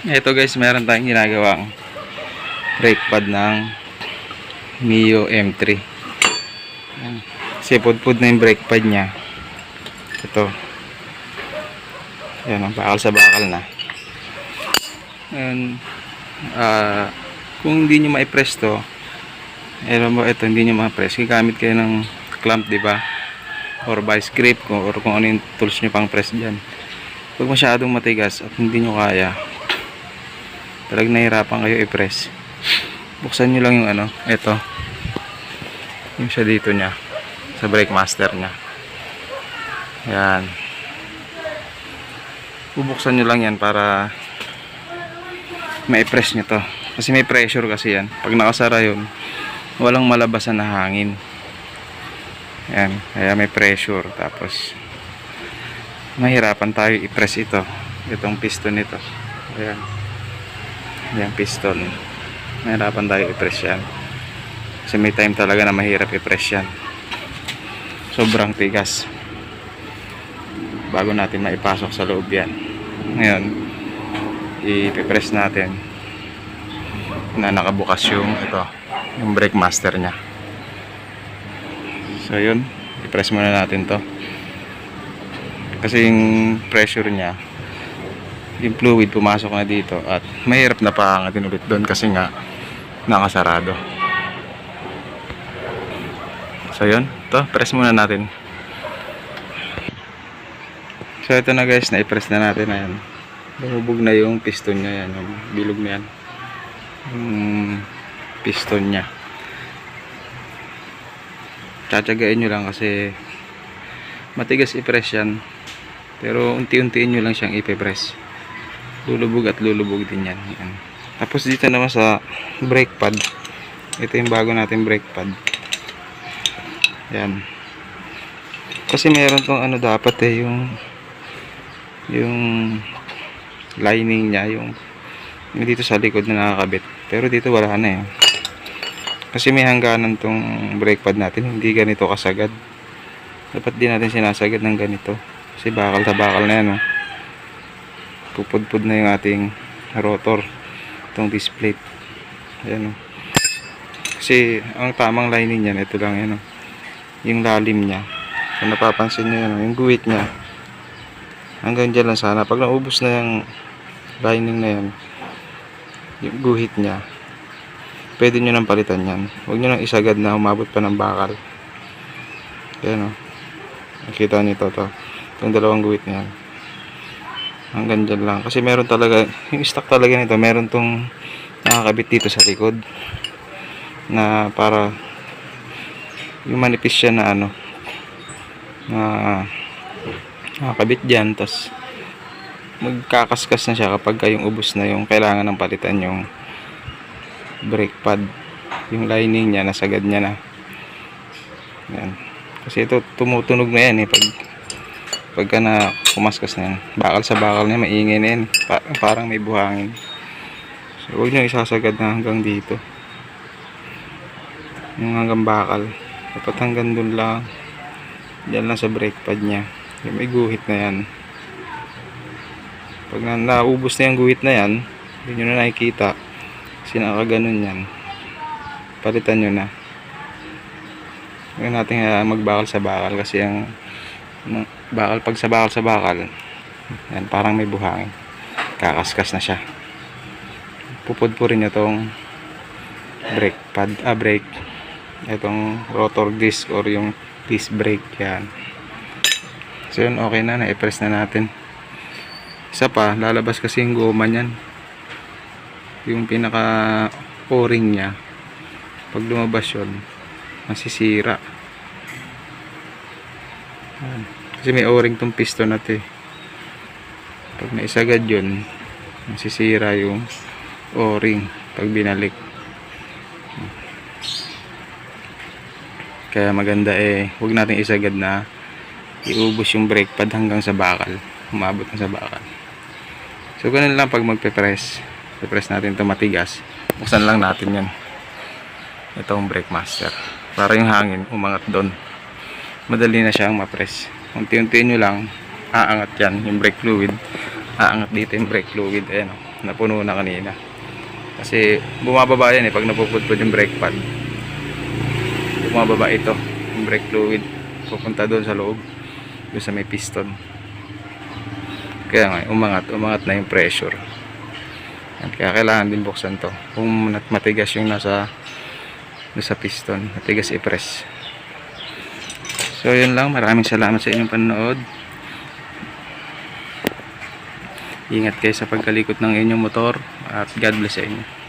Ito guys, meron tayong ginagawang brake pad ng Mio M3. Ayan. Kasi pudpud na yung brake pad niya. Ito. Ayan, ang bakal sa bakal na. Ayan. ah, kung hindi nyo ma-press to, alam mo, ito hindi nyo ma-press. Gagamit kayo ng clamp, di ba? Or vice grip, or kung ano yung tools nyo pang press dyan. Huwag masyadong matigas at hindi nyo kaya, talagang nahirapan kayo i-press. Buksan nyo lang yung ano ito yung siya dito nya sa brake master nya yan. Bubuksan nyo lang yan para ma-press nyo to. Kasi may pressure kasi yan. Pag nakasara yun walang malabasan na hangin. Yan. Kaya may pressure. Tapos mahirapan tayo i-press ito itong piston nito. Ayan Yan, piston. Mahirapan tayo i-press yan. Kasi may time talaga na mahirap i-press yan. Sobrang tigas. Bago natin maipasok sa loob yan. Ngayon, i-press natin na nakabukas yung ito, yung brake master nya. So yun, i-press muna natin to. Kasi yung pressure nya, yung fluid pumasok na dito. At mahirap na paangatin ulit doon kasi nga nakasarado. So yun. To press muna natin. So ito na guys na-press na natin ayan lumubog na yung piston nya yan yung bilog na yan. Yung piston nya tsatsagain nyo lang kasi matigas i-press yan. Pero unti-untiin nyo lang siyang ipe-press lulubog at lulubog din yan. yan. Tapos dito naman sa brake pad. Ito yung bago natin brake pad. Yan. Kasi meron tong ano dapat eh yung yung lining niya yung, yung dito sa likod na nakakabit. Pero dito wala na eh. Kasi may hangganan tong brake pad natin, hindi ganito kasagad. Dapat din natin sinasagad ng ganito. Kasi bakal sa bakal na yan oh pupudpud na yung ating rotor itong disc plate. Ayan o kasi ang tamang lining niyan ito lang yan o yung lalim niya. Kung napapansin nyo yan o yung guhit niya. Hanggang dyan lang sana. Pag naubos na yung lining na yan yung guhit niya pwede nyo nang palitan yan. Huwag nyo nang isagad na umabot pa ng bakal. Ayan o nakita nyo to to. Itong dalawang guhit niyan hanggang dyan lang. Kasi meron talaga yung stock talaga nito meron tong nakakabit dito sa likod na para yung manipis siya na ano na nakakabit dyan tas magkakaskas na siya kapag yung ubos na yung kailangan ng palitan yung brake pad yung lining niya nasagad niya na. Yan. Kasi ito tumutunog na yan eh pag pagka na kumaskas na yan bakal sa bakal niya maingay na yan pa- parang may buhangin. So huwag nyo isasagad na hanggang dito. Yung hanggang bakal. Dapat hanggang dun lang. Dyan lang sa brake pad nya yung may guhit na yan. Pag na, naubos na yung guhit na yan hindi nyo na nakikita. Kasi nakaganon yan. Palitan nyo na. Huwag natin ah, magbakal sa bakal kasi ang ng bakal pag sa bakal sa bakal. Yan parang may buhangin. Kakaskas na siya. Pupudpurin nyo tong brake pad ah brake. Itong rotor disc or yung disc brake yan. So yun okay na na-press na natin. Isa pa lalabas kasi yung goma nyan yung pinaka o-ring nya pag lumabas yun masisira Ayan. Kasi may o-ring tong piston natin. Pag naisagad yun, masisira yung o-ring pag binalik. Kaya maganda eh, huwag natin isagad na iubos yung brake pad hanggang sa bakal. Umabot na sa bakal. So, ganun lang pag magpe-press. I-press natin ito matigas. Buksan lang natin yan. Itong brake master. Para yung hangin umangat doon madali na siyang ma-press. Unti-unti nyo lang, aangat yan, yung brake fluid. Aangat dito yung brake fluid, ayan o. napuno na kanina. Kasi bumababa yan eh pag napupudpud yung brake pad. Bumababa ito, yung brake fluid pupunta doon sa loob, doon sa may piston. Kaya nga, umangat, umangat na yung pressure. Yan, Kaya kailangan din buksan to. Kung matigas yung nasa doon sa piston, matigas i-press. So yun lang, maraming salamat sa inyong panonood. Ingat kayo sa pagkalikot ng inyong motor at God bless sa inyo.